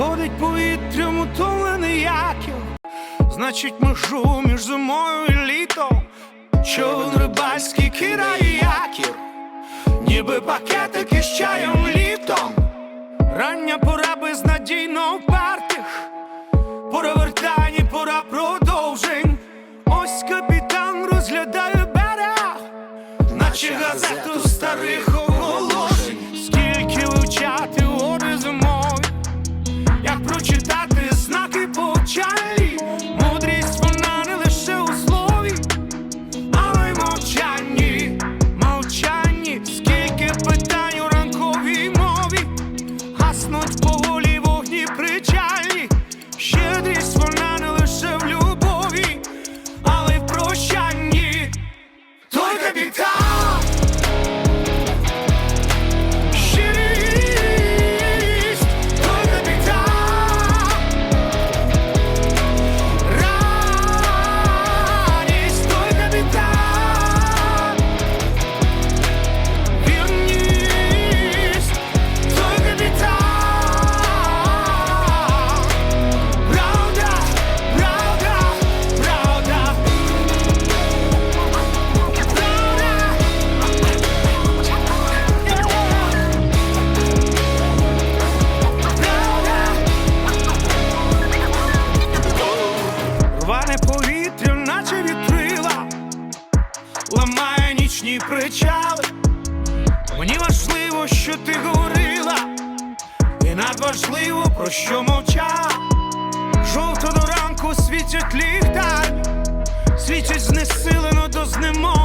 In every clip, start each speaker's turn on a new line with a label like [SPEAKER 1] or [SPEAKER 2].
[SPEAKER 1] Ходить повітрям утомлений яків, значить межу між зимою і літом. Човен рибальський кидає якір, ніби пакетики з чаєм нічні причали. Мені важливо, що ти говорила, і надважливо, про що мовчала. Жовто до ранку світять ліхтар, світять знесилено до знемоги.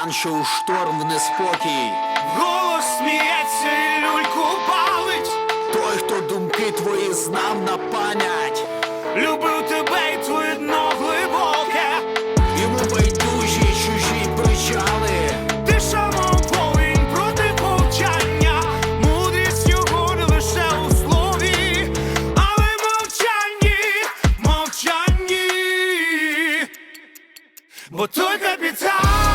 [SPEAKER 1] Капітан,
[SPEAKER 2] що у шторм в неспокій,
[SPEAKER 1] Голос сміється і люльку палить.
[SPEAKER 2] Той, хто думки твої знав на пам'ять,
[SPEAKER 1] Любив тебе і твоє дно глибоке.
[SPEAKER 2] Йому байдужі чужі причали.
[SPEAKER 1] Ти шамов повінь проти повчання. Мудрість його не лише у слові Але мовчанні, мовчанні. Бо той капітан